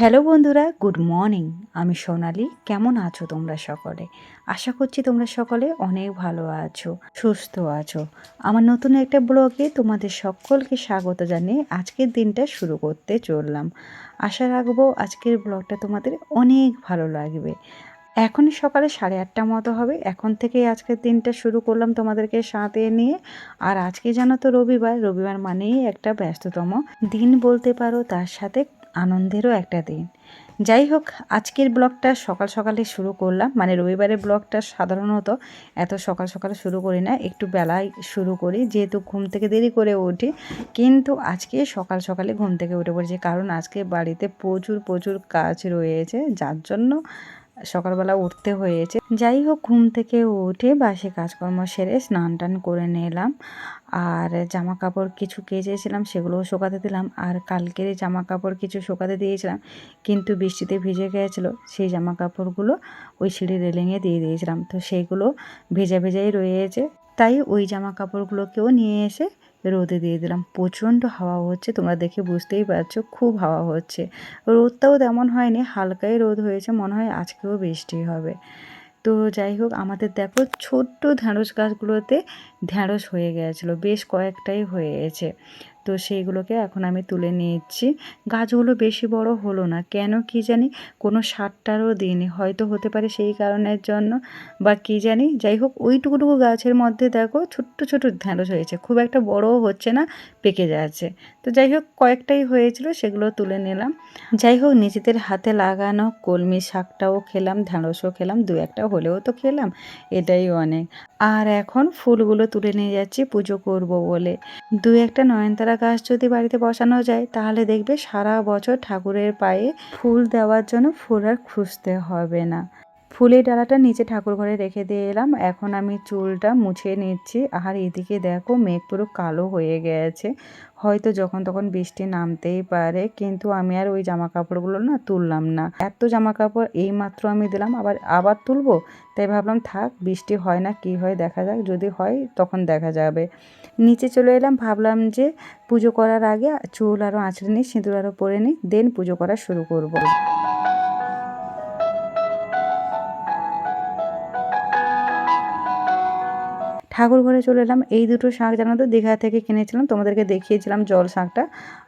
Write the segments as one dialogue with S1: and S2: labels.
S1: Hello বন্ধুরা, good morning. আমি সোনালি, কেমন আছো তোমরা সকলে? আশা করছি তোমরা সকলে অনেক ভালো আছো, সুস্থ আছো। আমার নতুন একটা ব্লগে তোমাদের সকলকে স্বাগত জানিয়ে আজকের দিনটা শুরু করতে চললাম। আশা রাখব আজকের ব্লগটা তোমাদের অনেক ভালো লাগবে। এখন সকালে সাড়ে আটটা মতো হবে, এখন থেকেই আজকের দিনটা শুরু করলাম তোমাদেরকে সাথে নিয়ে। আর আজকে জানো তো রবিবার রবিবার মানেই একটা ব্যস্ততম দিন বলতে পারো, তার সাথে আনন্দেরও একটা দিন। যাই হোক, আজকের ব্লগটা সকাল সকালে শুরু করলাম। মানে রবিবারের ব্লগটা সাধারণত এত সকাল সকালে শুরু করি না, একটু বেলায় শুরু করি, যেহেতু ঘুম থেকে দেরি করে উঠি। কিন্তু আজকে সকাল সকালে ঘুম থেকে উঠে পড়েছি। কারণ আজকে বাড়িতে প্রচুর প্রচুর কাজ রয়েছে। যার জন্য সকালবেলা উঠতে হয়েছে। যাই হোক, ঘুম থেকে উঠে বাসে কাজকর্ম সেরে স্নান টান করে নিলাম। আর জামা কাপড় কিছু কেচেছিলাম, সেগুলোও শোকাতে দিলাম। আর কালকের জামা কাপড় কিছু শোকাতে দিয়েছিলাম, কিন্তু বৃষ্টিতে ভিজে গিয়েছিল সেই জামা কাপড়গুলো ওই সিঁড়ি রেলিংয়ে দিয়ে দিয়েছিলাম। তো সেইগুলো ভেজা ভেজাই রয়েছে। তাই ওই জামা কাপড়গুলোকেও নিয়ে এসে রোদে দিয়ে দিলাম। প্রচণ্ড হাওয়া হচ্ছে, তোমরা দেখে বুঝতেই পারছ, খুব হাওয়া হচ্ছে। রোদটাও তেমন হয়নি, হালকাই রোদ হয়েছে, মনে হয় আজকেও বৃষ্টি হবে। তো যাই হোক, আমাদের দেখো ছোট্ট ঢ্যাঁড়স গাছগুলোতে ঢ্যাঁড়স হয়ে গেছিল, বেশ কয়েকটাই হয়েছে তো সেইগুলোকে এখন আমি তুলে নিয়েছি। গাছগুলো বেশি বড় হলো না। কেন কি জানি কোনো সারটারও দিইনি। হয়তো হতে পারে সেই কারণের জন্য বা কি জানি। যাই হোক, ওইটুকুটুকু গাছের মধ্যে দেখো ছোট্ট ছোট ঢ্যাঁড়স হয়েছে। খুব একটা বড়ও হচ্ছে না, পেকে যাচ্ছে। তো যাই হোক, কয়েকটাই হয়েছিল, সেগুলো তুলে নিলাম। যাই হোক, নিজেদের হাতে লাগানো কলমি শাকটাও খেলাম, ঢ্যাঁড়সও খেলাম, দু একটা হলেও তো খেলাম। এটাই অনেক। আর এখন ফুলগুলো তুলে নিয়ে যাচ্ছি পুজো করব বলে। দু একটা নয়নতারা গাছ যদি বাড়িতে বসানো যায়, তাহলে দেখবে সারা বছর ঠাকুরের পায়ে ফুল দেওয়ার জন্য ফুল আর খুঁজতে হবে না। ফুলের ডালাটা নিচে ঠাকুর ঘরে রেখে দিয়ে এলাম। এখন আমি চুলটা মুছে নিচ্ছি। আর এদিকে দেখো মেঘ পুরো কালো হয়ে গেছে। হয়তো যখন তখন বৃষ্টি নামতেই পারে, কিন্তু আমি আর ওই জামা কাপড়গুলো না তুললাম না। এত জামা কাপড় এই মাত্র আমি দিলাম, আবার আবার তুলবো? তাই ভাবলাম, থাক, বৃষ্টি হয় না, কি হয় দেখা যাক, যদি হয় তখন দেখা যাবে। নিচে চলে এলাম, ভাবলাম যে পুজো করার আগে চুল আরও আঁচড়ে নিই, সিঁদুর আরও পরে নিই, দেন পুজো করা শুরু করব। ঠাকুর ঘরে চলে এলাম। এই দুটো শাক জানো তো, দীঘা থেকে কিনেছিলাম, তোমাদেরকে দেখিয়েছিলাম জল শাকটা।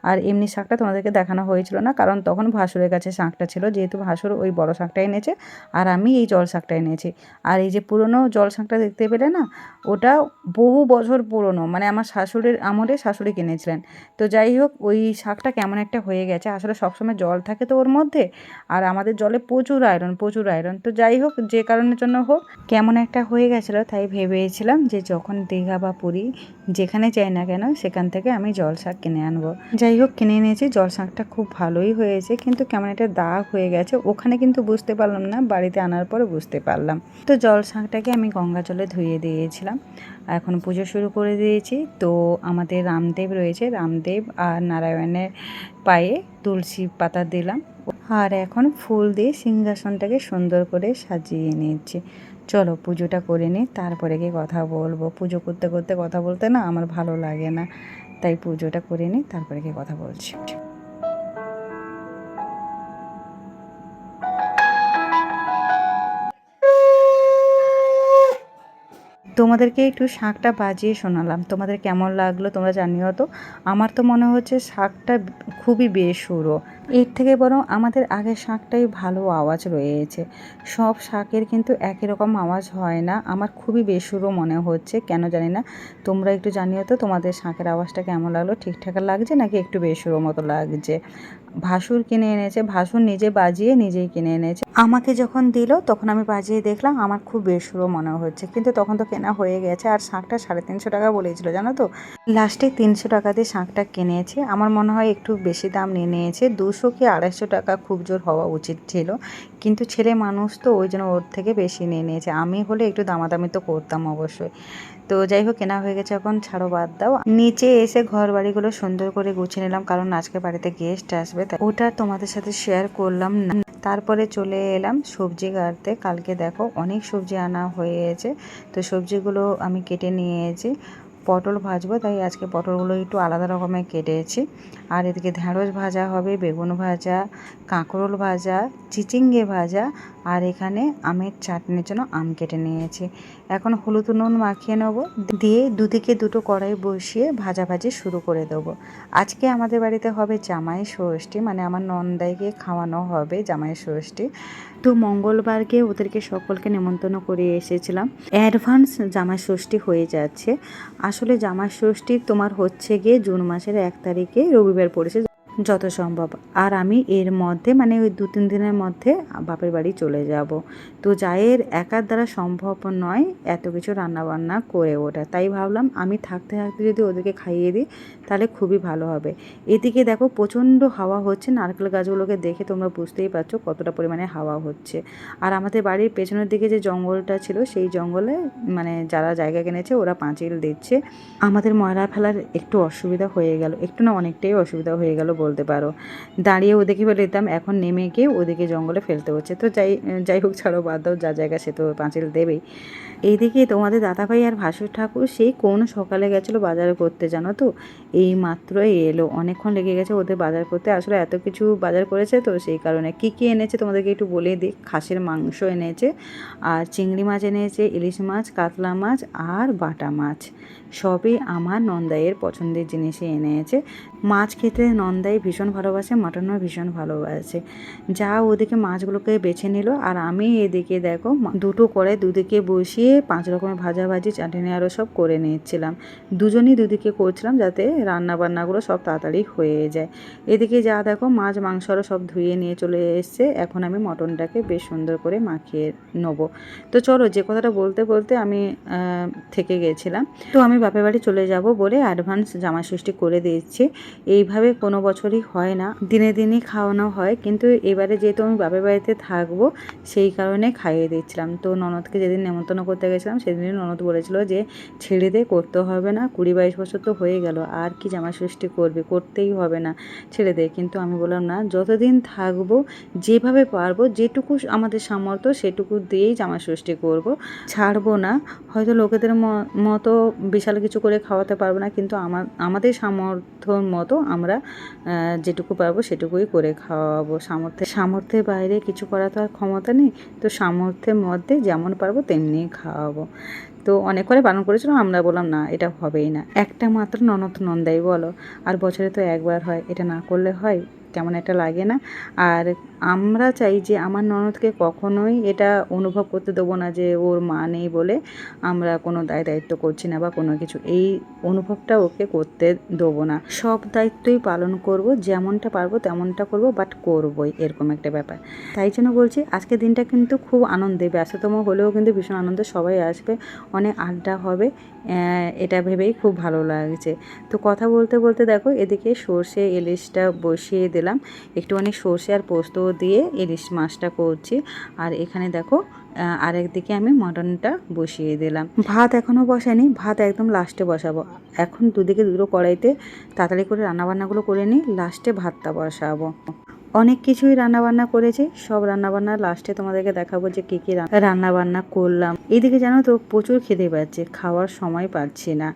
S1: আর এমনি শাকটা তোমাদেরকে দেখানো হয়েছিল না, কারণ তখন ভাসুরের কাছে শাকটা ছিল, যেহেতু ভাসুর ওই বড় শাকটা এনেছে, আর আমি এই জল শাকটা এনেছি। আর এই যে পুরনো জল শাকটা দেখতে পেলে না, ওটা বহু বছর পুরনো মানে আমার শাশুড়ির আমলে শাশুড়ি কিনেছিলেন। তো যাই হোক, ওই শাকটা কেমন একটা হয়ে গেছে, আসলে সবসময় জল থাকে তো ওর মধ্যে, আর আমাদের জলে প্রচুর আয়রন প্রচুর আয়রন। তো যাই হোক, যে কারণের জন্য হোক, কেমন একটা হয়ে গেছিল তাই ভেবেছিলাম যে যখন দীঘা বা পুরী যেখানে যাই না কেন, সেখান থেকে আমি জল শাক কিনে আনব। যাই হোক, কিনে এনেছি, জল শাকটা খুব ভালোই হয়েছে, কিন্তু কেমন একটা দাগ হয়ে গেছে, ওখানে কিন্তু বুঝতে পারলাম না, বাড়িতে আনার পরে বুঝতে পারলাম। তো জল শাকটাকে আমি গঙ্গা জলে ধুয়ে দিয়েছিলাম, এখন পুজো শুরু করে দিয়েছি। তো আমাদের রামদেব রয়েছে, রামদেব আর নারায়ণের পায়ে তুলসী পাতা দিলাম। আর এখন ফুল দিয়ে সিংহাসনটাকে সুন্দর করে সাজিয়ে নিয়েছি। চলো পুজোটা করে নিই, তারপরে গিয়ে কথা বলব। পুজো করতে করতে কথা বলতে না আমার ভালো লাগে না, তাই পুজোটা করে নিই, তারপরে গিয়ে কথা বলছি। তোমাদেরকে একটু শাকটা বাজিয়ে শোনালাম। তোমাদের কেমন লাগল তোমরা জানিও তো। আমার তো মনে হচ্ছে শাকটা খুবই বেসুরো। এর থেকে বরং আমাদের আগের শাকটাই ভালো আওয়াজ রয়েছে। সব শাকের কিন্তু একই রকম আওয়াজ হয় না। আমার খুবই বেসুরো মনে হচ্ছে, কেন জানি না। তোমরা একটু জানিও তো তোমাদের শাকের আওয়াজটা কেমন লাগল? ঠিকঠাক লাগছে নাকি একটু বেসুরো মতো লাগছে? ভাসুর কিনে এনেছে, ভাসুর নিজে বাজিয়ে নিজেই কিনে এনেছে। আমাকে যখন দিল, তখন আমি বাজিয়ে দেখলাম, আমার খুব বেসুরো মনে হচ্ছে। কিন্তু তখন তো কেনা হয়ে গেছে, আর শাঁখটা সাড়ে তিনশো টাকা বলেছিল, জানো তো? লাস্টে তিনশো টাকা দিয়ে শাঁখটা কিনেছে। আমার মনে হয় একটু বেশি দাম নিয়ে নিয়েছে, দুশো কি আড়াইশো টাকা খুব জোর হওয়া উচিত ছিল। কিন্তু ছেলে মানুষ তো, ওই জন্য ওর থেকে বেশি নিয়ে নিয়েছে। আমি হলে একটু দামাদামি তো করতাম অবশ্যই। তো যাই হোক কেনা হয়ে গেছে এখন, ছাড়ো বাদ দাও। নিচে এসে ঘর বাড়িগুলো সুন্দর করে গুছিয়ে নিলাম, কারণ আজকে বাড়িতে গেস্ট আসবে ওটা তোমাদের সাথে শেয়ার করলাম না। তারপরে চলে এলাম সবজি কাটতে। কালকে দেখো অনেক সবজি আনা হয়েছে, তো সবজিগুলো আমি কেটে নিয়েছি। পটল ভাজবো, তাই আজকে পটলগুলো একটু আলাদা রকমের কেটেছি। আর এদিকে ঢ্যাঁড়স ভাজা হবে, বেগুন ভাজা, কাঁকরোল ভাজা, চিচিঙ্গে ভাজা আর এখানে আমের চাটনির জন্য আম কেটে নিয়েছি। এখন হলুদ নুন মাখিয়ে নেব। দিয়ে দুদিকে দুটো কড়াই বসিয়ে ভাজাভাজি শুরু করে দেবো। আজকে আমাদের বাড়িতে হবে জামাই ষষ্ঠী মানে আমার নন্দাইকে খাওয়ানো হবে জামাই ষষ্ঠী। তো মঙ্গলবারকে ওদেরকে সকলকে নেমন্তন্ন করে এসেছিলাম। অ্যাডভান্স জামাই ষষ্ঠী হয়ে যাচ্ছে। আসলে জামাই ষষ্ঠী তোমার হচ্ছে গিয়ে জুন মাসের এক তারিখে রবিবার পড়েছে। যত সম্ভব। আর আমি এর মধ্যে মানে ওই দু তিন দিনের মধ্যে বাপের বাড়ি চলে যাব। তো যায়ের একার দ্বারা সম্ভব নয় এত কিছু রান্নাবান্না করে ওঠা। তাই ভাবলাম আমি থাকতে থাকতে যদি ওদেরকে খাইয়ে দিই, তাহলে খুবই ভালো হবে। এদিকে দেখো প্রচণ্ড হাওয়া হচ্ছে, নারকেল গাছগুলোকে দেখে তোমরা বুঝতেই পারছ কতটা পরিমাণে হাওয়া হচ্ছে। আর আমাদের বাড়ির পেছনের দিকে যে জঙ্গলটা ছিল, সেই জঙ্গলে মানে যারা জায়গা কিনেছে ওরা পাঁচিল দিচ্ছে। আমাদের ময়লা ফেলার একটু অসুবিধা হয়ে গেল। একটু না অনেকটাই অসুবিধা হয়ে গেল বলতে পারো। দাঁড়িয়ে ওদেরকে বলে দিতাম, এখন নেমে গিয়ে ওদিকে জঙ্গলে ফেলতে হচ্ছে। তো যাই যাই হোক, ছাড়ো, বাদ দাও, যা জায়গা সে তো পাঁচিল দেবেই। এইদিকে তোমাদের দাদাভাই আর ভাসুর ঠাকুর সেই কোন সকালে গেছিল বাজার করতে জানো তো? এই মাত্রই এলো। অনেকক্ষণ লেগে গেছে ওদের বাজার করতে। আসলে এত কিছু বাজার করেছে তো সেই কারণে। কি কি এনেছে তোমাদেরকে একটু বলে দিই খাসের মাংস এনেছে, আর চিংড়ি মাছ এনেছে, ইলিশ মাছ, কাতলা মাছ, আর বাটা মাছ। সবই আমার নন্দাইয়ের পছন্দের জিনিসই এনেছে। মাছ খেতে নন্দাই ভীষণ ভালোবাসে, মাটনও ভীষণ ভালোবাসে। যা ওদিকে মাছগুলোকে বেছে নিল। আর আমি এদিকে দেখো দুটো করে দুদিকে বসিয়ে পাঁচ রকমের ভাজাভাজি, চাটনি আরও সব করে নিচ্ছিলাম দুজনই দুদিকে করছিলাম যাতে রান্না বান্নাগুলো সব তাড়াতাড়ি হয়ে যায়। এদিকে যা দেখো, মাছ, মাংস আরও সব ধুয়ে নিয়ে চলে এসছে। এখন আমি মটনটাকে বেশ সুন্দর করে মাখিয়ে নেব। তো চলো, যে কথাটা বলতে বলতে আমি থেকে গেছিলাম। তো আমি বাপের বাড়ি চলে যাব বলে অ্যাডভান্স জামা সৃষ্টি করে দিয়েছি। এইভাবে কোনো বছরই হয় না। দিনে দিনই খাওয়ানো হয়। কিন্তু এবারে যেহেতু আমি বাপের বাড়িতে থাকব, সেই কারণে খাইয়ে দিচ্ছিলাম। তো ননদকে যেদিন নেমন্তন্ন করতে গেছিলাম, সেদিনই ননদ বলেছিল যে ছেড়ে দে, করতে হবে না, কুড়ি বাইশ বছর তো হয়ে গেল, আর কি জামা ষষ্ঠী করবে, করতেই হবে না, ছেড়ে দে। কিন্তু আমি বললাম, না, যতদিন থাকব, যেভাবে পারব, যেটুকু আমাদের সামর্থ্য, সেটুকু দিয়েই জামা ষষ্ঠী করব। ছাড়বো না, হয়তো লোকেদের মতো বিশাল কিছু করে খাওয়াতে পারব না, কিন্তু আমার আমাদের সামর্থ্যর মতো আমরা যেটুকু পারব, সেটুকুই করে খাওয়াবো। সামর্থ্যে, সামর্থ্যের বাইরে কিছু করা তো আর ক্ষমতা নেই, তো সামর্থ্যের মধ্যে যেমন পারব, তেমনি খাওয়াবো। তো অনেক করে পালন করেছিল, আমরা বললাম, না, এটা হবেই না। একটা মাত্র ননদ নন্দাই বলো, আর বছরে তো একবার হয়, এটা না করলে হয় কেমন একটা লাগে না। আর আমরা চাই যে আমার ননদকে কখনোই এটা অনুভব করতে দেবো না যে ওর মা নেই বলে আমরা কোনো দায় দায়িত্ব করছি না বা কোনো কিছু। এই অনুভবটা ওকে করতে দেবো না। সব দায়িত্বই পালন করব, যেমনটা পারব তেমনটা করব বাট করবই, এরকম একটা ব্যাপার। তাই জন্য বলছি আজকে দিনটা কিন্তু খুব আনন্দে, ব্যস্ততম হলেও কিন্তু ভীষণ আনন্দ সবাই আসবে, অনেক আড্ডা হবে। এটা ভেবেই খুব ভালো লাগছে। তো কথা বলতে বলতে দেখো, এদিকে সর্ষে ইলিশটা বসিয়ে দিলাম। একটুখানি সর্ষে আর পোস্ত দিয়ে ইলিশ মাছটা করছি। আর এখানে দেখো আরেকদিকে আমি মটনটা বসিয়ে দিলাম। ভাত এখনও বসাইনি ভাত একদম লাস্টে বসাবো। এখন দুদিকে দুটো কড়াইতে তাড়াতাড়ি করে রান্নাবান্নাগুলো করে নিই লাস্টে ভাতটা বসাবো। অনেক কিছুই রান্নাবান্না করেছি। সব রান্নাবান্না লাস্টে তোমাদেরকে দেখাবো যে কী কী রান্নাবান্না করলাম। এইদিকে জানো তো প্রচুর খেতে পাচ্ছে, খাওয়ার সময় পাচ্ছি না।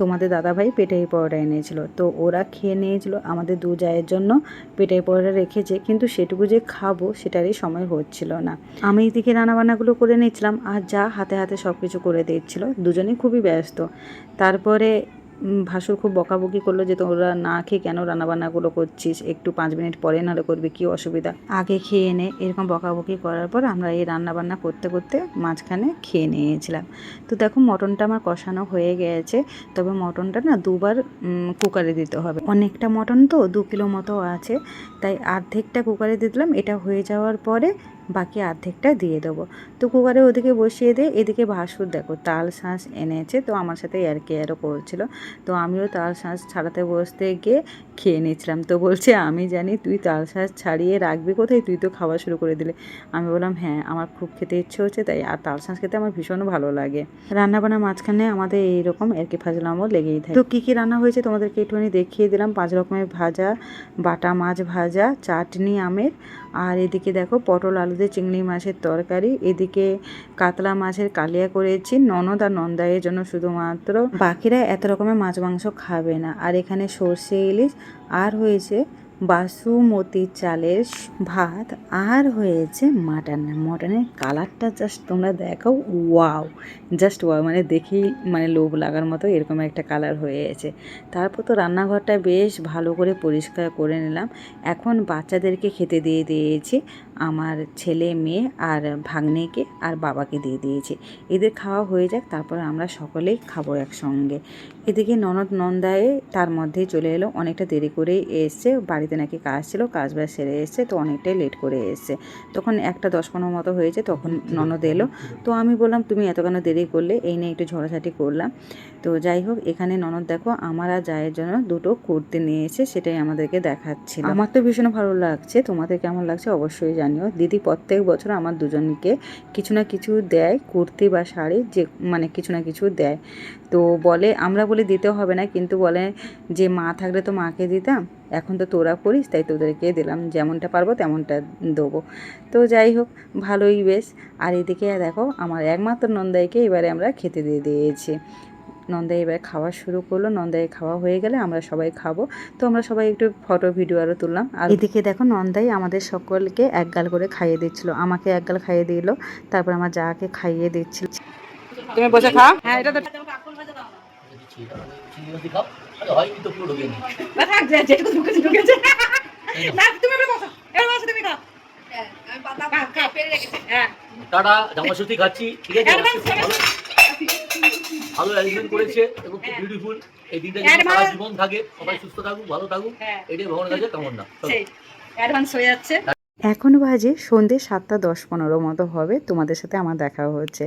S1: তোমাদের দাদাভাই পেটাই পরোটা এনেছিল, তো ওরা খেয়ে নিয়েছিল আমাদের দু জায়ের জন্য পেটাই পরোটা রেখেছে, কিন্তু সেটুকু যে খাব সেটারই সময় হচ্ছিল না। আমি এইদিকে রান্নাবান্নাগুলো করে নিয়েছিলাম আর যা হাতে হাতে সব কিছু করে দিচ্ছিল, দুজনেই খুবই ব্যস্ত। তারপরে ভাসুর খুব বকাবকি করল যে তোরা না খেয়ে কেন রান্নাবান্নাগুলো করছিস? একটু পাঁচ মিনিট পরে নাহলে করবি, কী অসুবিধা? আগে খেয়ে নে। এরকম বকাবকি করার পর আমরা এই রান্নাবান্না করতে করতে মাঝখানে খেয়ে নিয়েছিলাম। তো দেখো মটনটা আমার কষানো হয়ে গেছে। তবে মটনটা না দুবার কুকারে দিতে হবে। অনেকটা মটন তো দু কিলো মতো আছে। তাই অর্ধেকটা কুকারে দিলাম। এটা হয়ে যাওয়ার পরে বাকি অর্ধেকটা দিয়ে দেবো। তো কুকারে ওদিকে বসিয়ে দিয়ে এদিকে ভাসুর দেখো, তাল শাঁস এনেছে। তো আমার সাথে আর কে আরও করছিল। তো আমিও তাল শাঁস ছাড়াতে বসতে গিয়ে খেয়ে নিয়েছিলাম। তো বলছে, আমি জানি তুই তাল শাঁস ছাড়িয়ে রাখবি কোথায়? তুই তো খাওয়া শুরু করে দিলে। আমি বললাম হ্যাঁ আমার খুব খেতে ইচ্ছে হচ্ছে, তাই আর তাল শাঁস খেতে আমার ভীষণ ভালো লাগে। রান্নাবান্না মাঝখানে আমাদের এইরকম আর কি ফাজলামও লেগেই থাকে। তো কী কী রান্না হয়েছে তোমাদেরকে একটুখানি দেখিয়ে দিলাম। পাঁচ রকমের ভাজা, বাটা মাছ ভাজা, চাটনি আমের আর এদিকে দেখো পটল আলুতে চিংড়ি মাছের তরকারি, এদিকে কাতলা মাছের কালিয়া করেছি। ননদ আর নন্দাইয়ের জন্য শুধুমাত্র। বাকিরা এত রকমের মাছ মাংস খাবে না। আর এখানে সর্ষে, ইলিশ, আর হয়েছে বাসুমতি চালের ভাত আর হয়েছে মাটন। মটনের কালারটা জাস্ট তোমরা দেখো ওয়াও জাস্ট ওয়াও মানে দেখি মানে লোভ লাগার মতো এরকম একটা কালার হয়ে গেছে তারপর তো রান্নাঘরটা বেশ ভালো করে পরিষ্কার করে নিলাম। এখন বাচ্চাদেরকে খেতে দিয়ে দিয়েছি। আমার ছেলে, মেয়ে আর ভাগ্নেকে আর বাবাকে দিয়ে দিয়েছি। এদের খাওয়া হয়ে যাক, তারপর আমরা সকলেই খাব একসঙ্গে। এদিকে ননদ নন্দায়ে তার মধ্যে চলে এলো, অনেকটা দেরি করেই এসছে, বাড়িতে নাকি কাজ ছিল কাজ বাজ সেরে এসছে, তো অনেকটাই লেট করে এসছে। তখন একটা দশ পনেরো মতো হয়েছে, তখন ননদ এলো, তো আমি বললাম, তুমি এত কেন দেরি করলে? এই নিয়ে একটু ঝড়াঝাটি করলাম। তো যাই হোক, এখানে ননদ দেখো, আমার আর জায়ের জন্য দুটো কুর্তি নিয়ে এসে সেটাই আমাদেরকে দেখাচ্ছিল। আমার তো ভীষণ ভালো লাগছে, তোমাদের কেমন লাগছে অবশ্যই জানিও। দিদি প্রত্যেক বছর আমার দুজনকে কিছু না কিছু দেয়, কুর্তি বা শাড়ি যে মানে কিছু না কিছু দেয়। তো বলে, আমরা বলি দিতে হবে না, কিন্তু বলে যে, মা থাকলে তো মাকে দিতাম, এখন তো তোরা করিস তাই তোদেরকে দিলাম, যেমনটা পারব তেমনটা দেবো। তো যাই হোক, ভালোই বেশ। আর এদিকে দেখো, আমার একমাত্র নন্দাইকে এবারে আমরা খেতে দিয়ে দিয়েছি। নন্দাই এবার খাওয়া শুরু করল নন্দাই খাওয়া হয়ে গেলে আমরা সবাই খাব। তো আমরা সবাই একটু ফটো ভিডিও আরও তুললাম। আর এদিকে দেখো নন্দাই আমাদের সকলকে এক গাল করে খাইয়ে দিচ্ছিল আমাকে এক গাল খাইয়ে দিল তারপর আমার যাকে খাইয়ে দিচ্ছিল।
S2: তুমি বসে খাও। হ্যাঁ এটা তো
S3: চিনি খাও আরে হয়নি তো পুরো ঢোকেনি
S2: না থাক যে যেটুকু ঢুকেছে ঢুকেছে। না তুমি এবার বসো। এবার বসো তুমি খাও। খাও, খাও। হ্যাঁ।
S3: টাটা জামা সুতি খাচ্ছি ঠিক আছে? ভালো অ্যারেঞ্জমেন্ট করেছে এবং খুব বিউটিফুল এই দিনটা যেন সারা জীবন থাকে সবাই সুস্থ থাকুক ভালো থাকুক।
S2: হ্যাঁ।
S3: এটাই ভগবানের কাছে কামনা।
S2: অ্যাডভান্স হয়ে যাচ্ছে।
S1: এখন বাজে সন্ধে সাতটা দশ পনেরো মতো হবে, তোমাদের সাথে আমার দেখা হচ্ছে।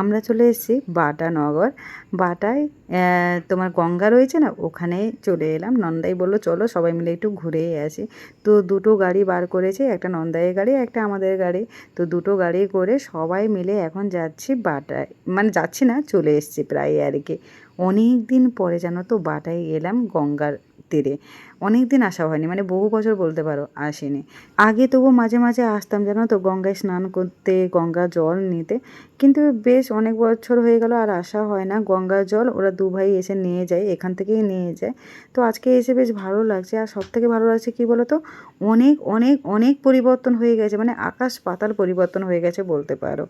S1: আমরা চলে এসেছি বাটানগর। বাটায় তোমার গঙ্গা রয়েছে না? ওখানে চলে এলাম। নন্দাই বলল, চলো সবাই মিলে একটু ঘুরেই আসি। তো দুটো গাড়ি বার করেছে, একটা নন্দাইয়ের গাড়ি, একটা আমাদের গাড়ি। তো দুটো গাড়ি করে সবাই মিলে এখন যাচ্ছি বাটায়। মানে যাচ্ছি না, চলে এসেছি প্রায় আর কি। অনেক দিন পরে জানো তো বাটায় এলাম গঙ্গার তীরে অনেক দিন আসা হয়নি মানে বহু বছর বলতে পারো, আসেনি। আগে তবু মাঝে মাঝে আসতাম, জানো তো, গঙ্গায় স্নান করতে, গঙ্গা জল নিতে। কিন্তু বেশ অনেক বছর হয়ে গেল আর আসা হয় না। গঙ্গা জল ওরা দু ভাই এসে নিয়ে যায়, এখান থেকেই নিয়ে যায়। তো আজকে এসে বেশ ভালো লাগছে। আর সব থেকে ভালো লাগছে কী বলো তো অনেক অনেক অনেক পরিবর্তন হয়ে গেছে মানে আকাশ পাতাল পরিবর্তন হয়ে গেছে বলতে পারো।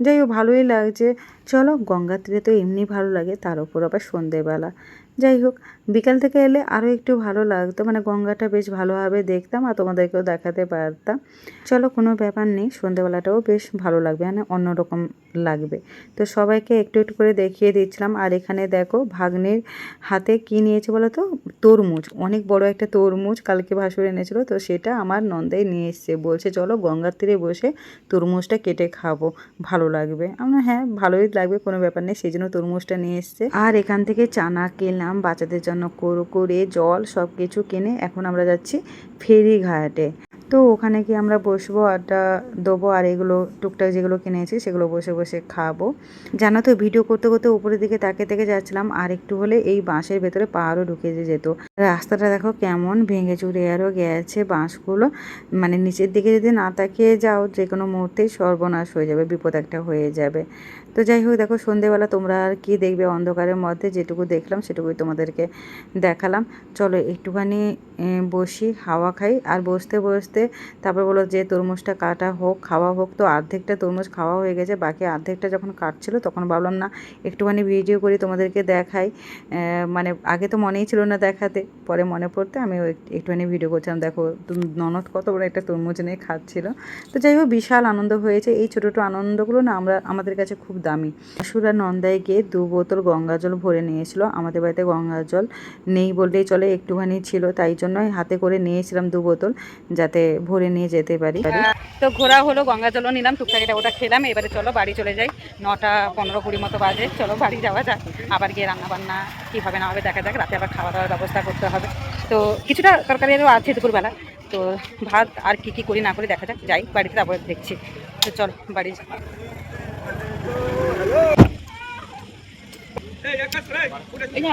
S1: যাই হোক, ভালোই লাগছে। চলো, গঙ্গা তীরে তো এমনি ভালো লাগে, তার উপর আবার সন্ধেবেলা। যাই হোক বিকাল থেকে এলে আরও একটু ভালো লাগতো। মানে গঙ্গাটা বেশ ভালোভাবে দেখতাম আর তোমাদেরকেও দেখাতে পারতাম। চলো কোনো ব্যাপার নেই, সন্ধেবেলাটাও বেশ ভালো লাগবে মানে অন্যরকম লাগবে। তো সবাইকে একটু একটু করে দেখিয়ে দিচ্ছিলাম। আর এখানে দেখো ভাগ্নের হাতে কি নিয়েছে বলো তো? তরমুজ। অনেক বড় একটা তরমুজ কালকে ভাসুর এনেছিল, তো সেটা আমার নন্দাই নিয়ে এসছে। বলছে, চলো গঙ্গার তীরে বসে তরমুজটা কেটে খাব, ভালো লাগবে। আমরা হ্যাঁ ভালোই লাগবে, কোনো ব্যাপার নেই। সেই জন্য তরমুজটা নিয়ে এসছে। আর এখান থেকে চানা কিনলাম বাচ্চাদের জন্য। কুরকুরে জল সব কিছু কিনে এখন আমরা যাচ্ছি ফেরিঘাটে। তো ওখানে কি আমরা বসবো, আড্ডা দেবো আর এগুলো, টুকটাক যেগুলো কিনেছি সেগুলো বসে বসে খাব। জানো তো, ভিডিও করতে করতে উপরের দিকে তাকে থেকে যাচ্ছিলাম, আর একটু হলে এই বাঁশের ভেতরে পাহাড়ও ঢুকে যেত। রাস্তাটা দেখো কেমন ভেঙে চুরে আরও গেছে বাঁশগুলো। মানে নিচের দিকে যদি না তাকিয়ে যাও যে কোনো মুহূর্তেই সর্বনাশ হয়ে যাবে, বিপদ একটা হয়ে যাবে। তো যাই হোক, দেখো সন্ধেবেলা তোমরা আর কি দেখবে? অন্ধকারের মধ্যে যেটুকু দেখলাম সেটুকুই তোমাদেরকে দেখালাম। চলো একটুখানি বসি, হাওয়া খাই। আর বসতে বসতে তারপর বলো যে তরমুজটা কাটা হোক, খাওয়া হোক, তো অর্ধেকটা তরমুজ খাওয়া হয়ে গেছে, বাকি অর্ধেকটা যখন কাটছিল তখন ভাবলাম না, একটুখানি ভিডিও করে তোমাদেরকে দেখাই। মানে আগে তো মনেই ছিল না দেখাতে, পরে মনে পড়তে আমি একটুখানি ভিডিও করছিলাম, দেখো ননদ কত বড় একটা তরমুজ নিয়ে খাচ্ছিল। তো যাই হোক, বিশাল আনন্দ হয়েছে। এই ছোটো ছোটো আনন্দগুলো না আমরা, আমাদের কাছে খুব দামি। সুরা নন্দায় গিয়ে দু বোতল গঙ্গা জল ভরে নিয়েছিল। আমাদের বাড়িতে গঙ্গা জল নেই বললেই চলে, একটুখানি ছিল, তাই জন্যই হাতে করে নিয়েছিলাম দু বোতল যাতে ভরে নিয়ে যেতে পারি।
S2: তো ঘোরা হলো, গঙ্গা জলও নিলাম টুকটাক এটা ওটা খেলাম, এবারে চলো বাড়ি চলে যাই। নটা পনেরো কুড়ি মতো বাজে, চলো বাড়ি যাওয়া যাক, আবার গিয়ে রান্না বান্না কী হবে না হবে দেখা যাক, রাতে আবার খাওয়া দাওয়ার ব্যবস্থা করতে হবে। তো কিছুটা তরকারি আরও আছে দুপুরবেলা, তো ভাত আর কি কি করি না করি দেখা যাক, যাই, বাড়িতে তারপরে দেখছি। তো চল বাড়ি যাই। এই না,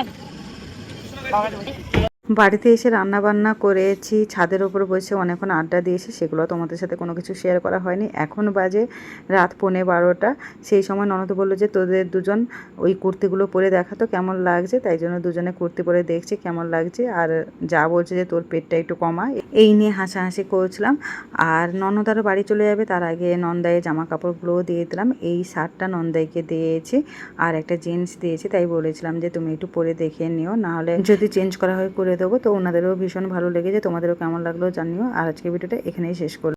S2: বাবা,
S1: বাড়িতে এসে রান্না বান্না করেছি, ছাদের ওপর বসে অনেকক্ষণ আড্ডা দিয়েছি, সেগুলো তোমাদের সাথে কোনো কিছু শেয়ার করা হয়নি। এখন বাজে রাত পৌনে বারোটা। সেই সময় ননদ বলল যে, তোদের দুজন ওই কুর্তিগুলো পরে দেখাতো কেমন লাগছে? তাই জন্য দুজনে কুর্তি পরে দেখছি কেমন লাগছে। আর যা বলছে যে, তোর পেটটা একটু কমা এই নিয়ে হাসাহাসি করছিলাম। আর ননদ আরও বাড়ি চলে যাবে, তার আগে নন্দাইয়ের জামা কাপড়গুলোও দিয়ে দিলাম। এই শার্টটা নন্দাইকে দিয়েছি আর একটা জিন্স দিয়েছি, তাই বলেছিলাম যে, তুমি একটু পরে দেখে নিও। নাহলে যদি চেঞ্জ করা হয় করে দেবো। তো ওনাদেরও ভীষণ ভালো লেগেছে। তোমাদেরও কেমন লাগল জানিও। আর আজকে ভিডিওটা এখানেই শেষ করলাম।